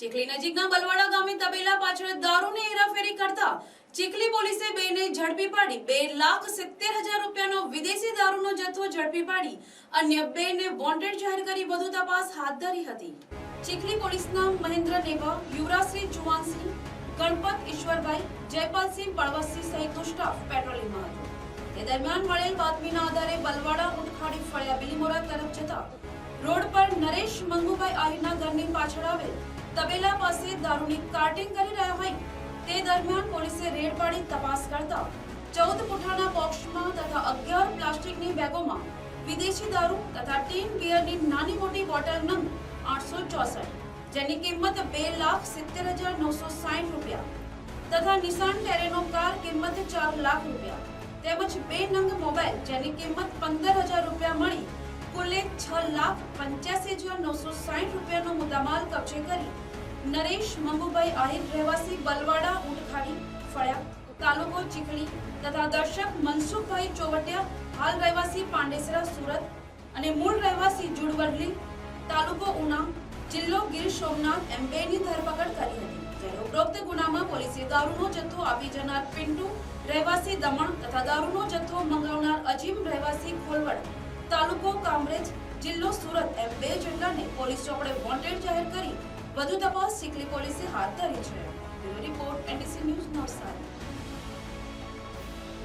ચીખલી નજીકના બલવાડા ગામે તબેલા પાછળ દારૂની હેરાફેરી કરતા ચીખલી પોલીસે બેને ઝડપી પાડી બે લાખ સિત્તેર હજાર રૂપિયાનો વિદેશી દારૂનો જથ્થો ઝડપી પાડી અન્ય બેને વોન્ટેડ જાહેર કરી વધુ તપાસ હાથ ધરી હતી. ચીખલી પોલીસના મહેન્દ્ર નેવા, યુવરાજસિંહ ચુવાનસિંહ ગણપત ઈશ્વરભાઈ, જયપાલસિંહ પળવતસિંહ સહિતનો સ્ટાફ પેટ્રોલિંગમાં હતો. એ દરમિયાન મળેલ બાતમીના આધારે બલવાડા ઉટખાડી ફળિયા બિલીમોરા તરફ જતા રોડ પર નરેશ મંગુભાઈ આહિરના ઘરની પાછળ આવેલ તબેલા પાસે દારૂની કાર્ટિંગ કરી રહ્યા હોય તે દરમિયાન પોલીસે રેડ પાડી તપાસ કરતા ચૌદ પુઠાના બોક્સમાં તથા અગિયાર પ્લાસ્ટિકની બેગોમાં વિદેશી દારૂ તથા ટીન બિયરની નાની મોટી બોટલ નંગ આઠસો ચોસઠ, જેની કિંમત બે લાખ સિત્તેર હજાર નવસો સાઠ રૂપિયા તથા નિશાન ટેરેનો કાર કિંમત ચાર લાખ રૂપિયા તેમજ બે નંગ મોબાઈલ જેની કિંમત પંદર હજાર રૂપિયા મળી કુલે છ લાખ પંચ્યાસી હજાર નવસો સાઠ રૂપિયાનો મુદ્દામાલ કબજે કરી નરેશ મંગુભાઈ આહિર રહેવાસી બલવાડા ઉટખાડી ફળિયા. તાલુકો ચીખલી તથા દર્શક મનસુખભાઈ ચોવટિયા, હાલ રહેવાસી પાંડેસરા, સુરત અને મૂળ રહેવાસી જુડવડલી તાલુકો ઉના, જિલ્લો ગીર સોમનાથ એમ બેની ધરપકડ કરી હતી. જ્યારે ઉપરોક્ત ગુનામાં પોલીસે દારૂનો જથ્થો આપી જનાર પિન્ટુ, રહેવાસી દમણ તથા દારૂનો જથ્થો મંગાવનાર અજીમ રહેવાસી ખોલવડ કામરેજ જિલ્લો સુરત એમ બે જેટલાને પોલીસ ચોપડે વોન્ટેડ જાહેર કરી વધુ તપાસ ચીખલી પોલીસે હાથ ધરી છે. Report NDC news Navsari.